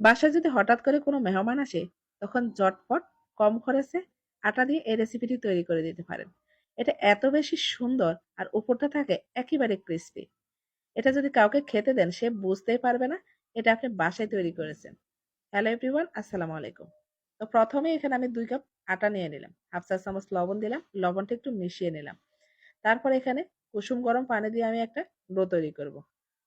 বাসায় যদি হঠাৎ করে কোনো মেহমান আসে, তখন জটপট কম খরচে আটা দিয়ে এই রেসিপিটি তৈরি করে দিতে পারেন। এটা এত বেশি সুন্দর আর উপরটা থাকে একেবারে ক্রিস্পি এটা যদি কাউকে খেতে দেন, সে বুঝতেই পারবে না এটা আপনি বাসায় তৈরি করেছেন। হ্যালো এভরিওয়ান আসসালামু আলাইকুম। তো প্রথমে এখানে আমি দুই কাপ আটা নিয়ে নিলাম। হাফ চা চামচ লবণ দিলাম, লবণটা একটু মিশিয়ে নিলাম। তারপর এখানে কুসুম গরম পানি দিয়ে আমি একটা ডো তৈরি করব।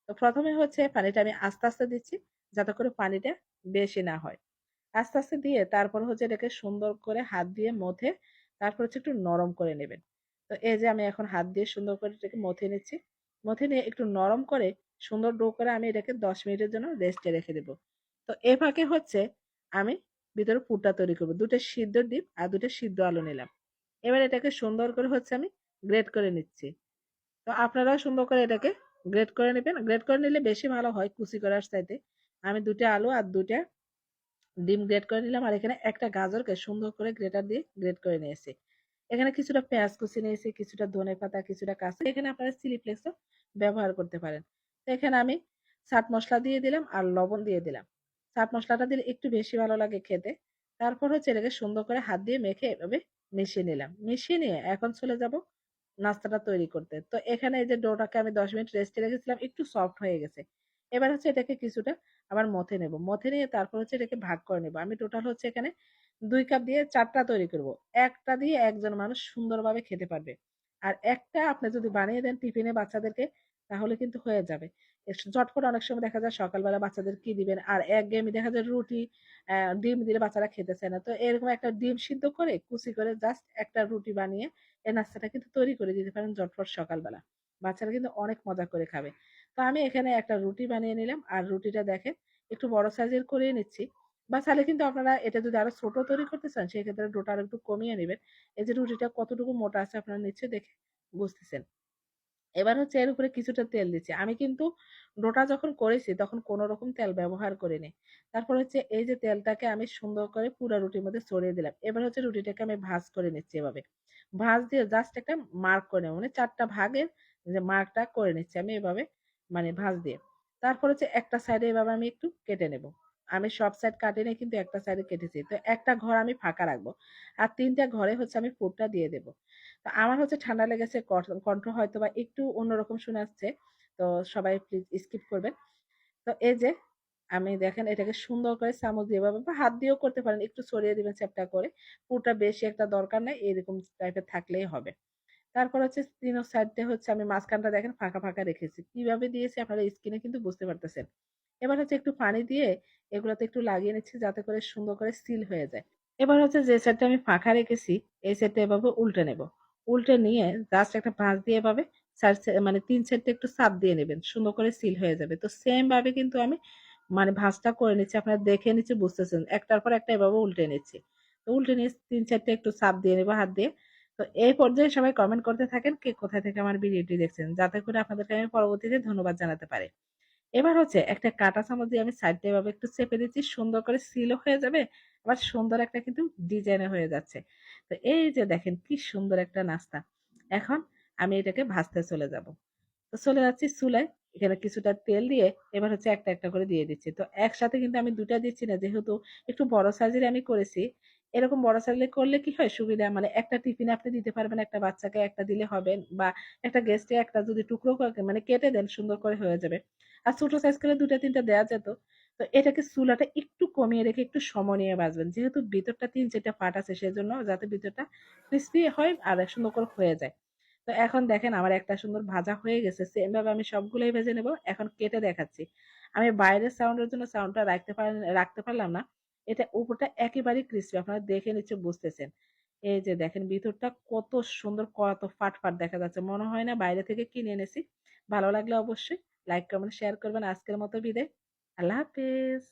তো প্রথমে হচ্ছে পানিটা আমি আস্তে আস্তে দিচ্ছি। যাতে করে পানিটা বেশি না হয়। আস্তে আস্তে দিয়ে তারপর হচ্ছে এটাকে সুন্দর করে হাত দিয়ে মথে তারপর হচ্ছে একটু নরম করে নেবেন। তো এই যে আমি এখন হাত দিয়ে সুন্দর করে এটাকে মথে নিচ্ছি। মথে নিয়ে একটু নরম করে সুন্দর ডো করে আমি এটাকে দশ মিনিটের জন্য রেস্টে রেখে দেবো। তো এ ফাঁকে হচ্ছে আমি ভিতরে পুরটা তৈরি করব। দুটো সিদ্ধ ডিম আর দুটো সিদ্ধ আলু নিলাম। এবার এটাকে সুন্দর করে হচ্ছে আমি গ্রেট করে নিচ্ছি। তো আপনারাও সুন্দর করে এটাকে গ্রেট করে নেবেন। গ্রেট করে নিলে বেশি ভালো হয় কুচি করার চাইতে। আমি দুটো আলু আর দুটা ডিম গ্রেট করে নিলাম আর এখানে একটা গাজরকে সুন্দর করে গ্রেটার দিয়ে গ্রেট করে নিয়েছি। এখানে কিছুটা পেঁয়াজ কুচি নিয়েছি, কিছুটা ধনে পাতা, কিছুটা কাঁচা। এখানে আপনারা চিলি ফ্লেক্সও ব্যবহার করতে পারেন। এখানে আমি চাট মশলা দিয়ে দিলাম আর লবণ দিয়ে দিলাম। চাট মশলাটা দিলে একটু বেশি ভালো লাগে খেতে। তারপর হচ্ছে এটাকে সুন্দর করে হাত দিয়ে মেখে এভাবে মিশিয়ে নিলাম। মিশিয়ে নিয়ে এখন চলে যাব নাস্তাটা তৈরি করতে। তো এখানে এই যে ডোটাকে আমি দশ মিনিট রেস্টে রেখেছিলাম, একটু সফট হয়ে গেছে। এবার হচ্ছে এটাকে কিছুটা আবার মথে নেব। মথে নিয়ে তারপর হচ্ছে এটাকে ভাগ করে নেব। আমি টোটাল হচ্ছে এখানে দুই কাপ দিয়ে চারটা তৈরি করব। একটা দিয়ে একজন মানুষ সুন্দরভাবে খেতে পারবে। আর একটা আপনি যদি বানিয়ে দেন টিফিনে বাচ্চাদেরকে, তাহলে কিন্তু হয়ে যাবে। ঝটপট অনেক সময় দেখা যায় সকালবেলা বাচ্চাদের কি দিবেন? আর এক গেমে দেখা যায় রুটি ডিম দিলে বাচ্চারা খেতে চায় না। তো এরকম একটা ডিম সিদ্ধ করে, কুচি করে জাস্ট একটা রুটি বানিয়ে এই নাস্তাটা কিন্তু তৈরি করে দিতে পারেন ঝটপট সকালবেলা। বাচ্চারা কিন্তু অনেক মজা করে খাবে। তো আমি এখানে একটা রুটি বানিয়ে নিলাম। আর রুটিটা দেখেন, একটু বড় সাইজের করে নিচ্ছি। বা চাইলে কিন্তু আপনারা এটা যদি আরও ছোট তৈরি করতে চান, সেক্ষেত্রে ডোটা আরও একটু কমিয়ে নেবেন। এই যে রুটিটা কতটুকু মোটা আছে আপনারা নিচ্ছে দেখে বুঝতেছেন। এবার হচ্ছে এর উপরে কিছুটা তেল দিচ্ছি। আমি কিন্তু ডোটা যখন করেছি, তখন কোনো রকম তেল ব্যবহার করিনি। তারপর হচ্ছে এই যে তেলটাকে আমি সুন্দর করে পুরো রুটির মধ্যে ছড়িয়ে দিলাম। এবার হচ্ছে রুটিটাকে আমি ভাজ করে নিচ্ছি এভাবে। ভাজ দিয়ে জাস্ট একটা মার্ক করে নেব। মানে চারটা ভাগের যে মার্কটা করে নিচ্ছি আমি এভাবে। মানে ভাজ দিয়ে। তারপর হচ্ছে একটা সাইডে এভাবে আমি একটু কেটে নেব। আমি সব সাইড কাটিনি কিন্তু একটা সাইডে কেটেছি। তো একটা ঘর আমি ফাঁকা রাখব আর তিনটা ঘরে হচ্ছে আমি ফুটটা দিয়ে দেব। তো আমার হচ্ছে ঠান্ডা লেগেছে কণ্ঠ হয়তো বা একটু অন্যরকম শোনাচ্ছে তো সবাই প্লিজ স্কিপ করবেন। তো এই যে আমি দেখেন এটাকে সুন্দর করে চামচ দিয়ে বা হাত দিয়েও করতে পারেন, একটু ছড়িয়ে দিবেন চ্যাপটা করে। পুরোটা বেশি একটা দরকার নেই, এরকম টাইপের থাকলেই হবে। তারপর হচ্ছে তিন সাইডে হচ্ছে আমি মাঝখানটা দেখেন ফাঁকা ফাঁকা রেখেছি। কীভাবে দিয়েছি আপনারা স্কিনে কিন্তু বুঝতে পারতেছেন। এবার হচ্ছে একটু পানি দিয়ে এগুলোতে একটু লাগিয়ে নিচ্ছি যাতে করে সুন্দর করে সিল হয়ে যায়। এবার হচ্ছে যে সাইডটা আমি ফাঁকা রেখেছি, এই সাইডটা এভাবে উল্টে নেব। উল্টে নিয়ে জাস্ট একটা ভাঁজ দিয়ে এভাবে মানে তিন সাইডটা একটু চাপ দিয়ে নেবেন, সুন্দর করে সিল হয়ে যাবে। তো সেম ভাবে কিন্তু আমি মানে ভাঁজটা করে নিচ্ছি, আপনারা দেখে নিচ্ছি, বুঝতেছেন। একটার পর একটা এভাবে উল্টে নিচ্ছি। তো উল্টে নিয়ে তিন চারটে একটু চাপ দিয়ে নেব, হাত দিয়ে। তো এই পর্যায়ে সবাই কমেন্ট করতে থাকেন কে কোথায় থেকে আমার ভিডিওটি দেখছেন। যাতে করে আপনাদেরকে আমি পরবর্তীতে ধন্যবাদ জানাতে পারি। এবার হচ্ছে একটা কাটা চামচ দিয়ে আমি সাইডটা এভাবে একটু চেপে দিচ্ছি, সুন্দর করে সিলও হয়ে যাবে, আবার সুন্দর একটা কিন্তু ডিজাইনে হয়ে যাচ্ছে। তো এই যে দেখেন কি সুন্দর একটা নাস্তা। এখন আমি এটাকে ভাজতে চলে যাব। তো চলে যাচ্ছি চুলায়, এখানে কিছুটা তেল দিয়ে এবার হচ্ছে একটা একটা করে দিয়ে দিচ্ছি। তো একসাথে কিন্তু আমি দুটা দিচ্ছি না, যেহেতু একটু বড় সাইজের আমি করেছি এরকম বড় সাইজে করলে কি হয় সুবিধা? মানে একটা টিফিনে আপনি দিতে পারবেন, একটা বাচ্চাকে একটা দিলে হবে বা একটা গেস্টে একটা যদি টুকরো করে মানে কেটে দেন সুন্দর করে হয়ে যাবে। আর ছোট সাইজ করে দুটা তিনটা দেওয়া যেত, তো এটাকে চুলাটা একটু কমিয়ে রেখে একটু সময় নিয়ে বাঁচবেন। যেহেতু ভিতরটা তিন চারটা পাট আছে, সেজন্য যাতে ভিতরটা ক্রিস্পি হয় আর সুন্দর করে হয়ে যায়। তো এখন দেখেন আমার একটা সুন্দর ভাজা হয়ে গেছে সেম ভাবে আমি সবগুলোই ভেজে নেব। এখন কেটে দেখাচ্ছি। আমি বাইরের সাউন্ডের জন্য সাউন্ডটা রাখতে পার, রাখতে পারলাম না। এটা উপরটা একেবারেই ক্রিস্পি আপনারা দেখে নিচ্ছে বুঝতেছেন। এই যে দেখেন, ভিতরটা কত সুন্দর কত ফাট ফাট দেখা যাচ্ছে। মনে হয় না বাইরে থেকে কিনে এনেছি। ভালো লাগলে অবশ্যই লাইক কমেন্ট শেয়ার করবেন। আজকের মতো বিদায়। আল্লাহ হাফিজ।